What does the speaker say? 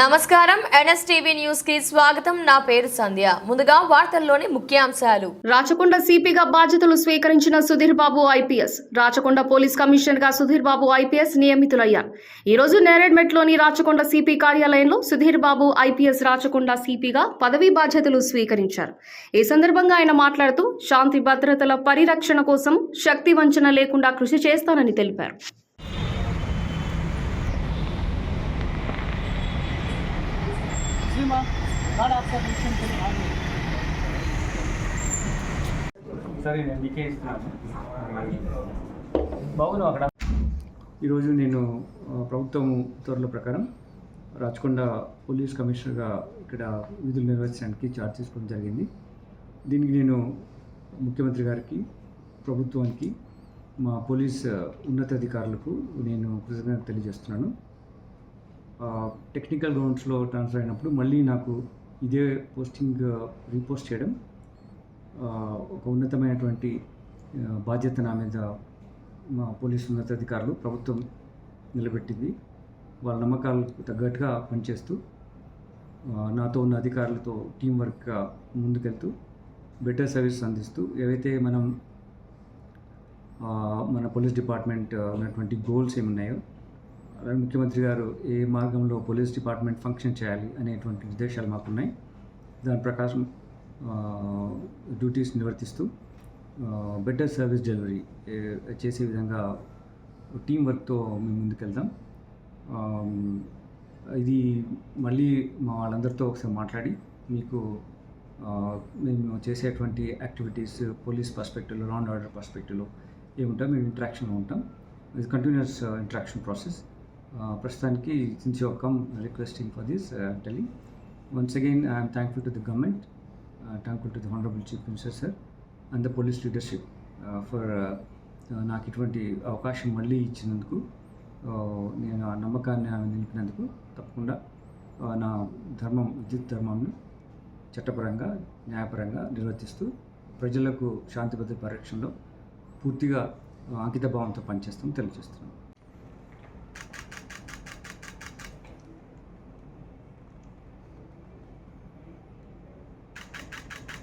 నమస్కారం. ఎన్ఎస్టీవీ న్యూస్కి స్వాగతం. నా పేరు సంధ్య. ముందుగా వార్తల్లోని ముఖ్యాంశాలు. రాచకొండ సిపిగా బాధ్యతలు స్వీకరించిన సుధీర్ బాబు ఐపీఎస్. రాచకొండ పోలీస్ కమిషనర్గా సుధీర్ బాబు ఐపీఎస్ నియమితులయ్యారు. ఈ రోజు నేరేడ్మెట్లోని రాచకొండ సిపి కార్యాలయంలో సుధీర్ బాబు ఐపీఎస్ రాచకొండ సిపిగా పదవీ బాధ్యతలు స్వీకరించారు. ఈ సందర్భంగా ఆయన మాట్లాడుతూ శాంతి భద్రతల పరిరక్షణ కోసం శక్తి వంచన లేకుండా కృషి చేస్తానని తెలిపారు. సరే అక్కడ? ఈరోజు నేను ప్రభుత్వం ఉత్తర్వుల ప్రకారం రాచకొండ పోలీస్ కమిషనర్గా ఇక్కడ విధులు నిర్వహించడానికి చార్జ్ తీసుకోవడం జరిగింది. దీనికి నేను ముఖ్యమంత్రి గారికి ప్రభుత్వానికి మా పోలీస్ ఉన్నతాధికారులకు నేను కృతజ్ఞత తెలియజేస్తున్నాను. టెక్నికల్ గ్రౌండ్స్లో ట్రాన్స్ఫర్ అయినప్పుడు మళ్ళీ నాకు ఇదే పోస్టింగ్ రీపోస్ట్ చేయడం ఒక ఉన్నతమైనటువంటి బాధ్యత నా మీద మా పోలీసు ఉన్నతాధికారులు ప్రభుత్వం నిలబెట్టింది. వాళ్ళ నమ్మకాలకు తగ్గట్టుగా పనిచేస్తూ నాతో ఉన్న అధికారులతో టీం వర్క్గా ముందుకెళ్తూ బెటర్ సర్వీస్ అందిస్తూ ఏవైతే మనం మన పోలీస్ డిపార్ట్మెంట్ ఉన్నటువంటి గోల్స్ ఏమున్నాయో ముఖ్యమంత్రి గారు ఏ మార్గంలో పోలీస్ డిపార్ట్మెంట్ ఫంక్షన్ చేయాలి అనేటువంటి ఉద్దేశాలు మాకున్నాయి. దాని ప్రకారం డ్యూటీస్ నిర్వర్తిస్తూ బెటర్ సర్వీస్ డెలివరీ చేసే విధంగా టీం వర్క్తో మేము ముందుకెళ్దాం. ఇది మళ్ళీ మా వాళ్ళందరితో ఒకసారి మాట్లాడి మీకు మేము చేసేటువంటి యాక్టివిటీస్ పోలీస్ పర్స్పెక్టివ్లో లా అండ్ ఆర్డర్ పర్స్పెక్టివ్లో ఏముంటాం మేము ఇంటరాక్షన్లో ఉంటాం. ఇది కంటిన్యూస్ ఇంటరాక్షన్ ప్రాసెస్ ప్రస్తుతానికి since you come requesting for this telling once again I'm thankful to the government thankful to the honourable chief minister sir and the police leadership for నాకు ఇటువంటి అవకాశం మళ్ళీ ఇచ్చినందుకు uh, నేను ఆ నమ్మకాన్ని ఆమె నిలిపినందుకు తప్పకుండా uh, నా ధర్మం విద్యుత్ ధర్మాన్ని చట్టపరంగా న్యాయపరంగా నిర్వర్తిస్తూ ప్రజలకు శాంతి భద్రత పరిరక్షణలో పూర్తిగా uh, అంకితభావంతో పనిచేస్తాం తెలియజేస్తున్నాను.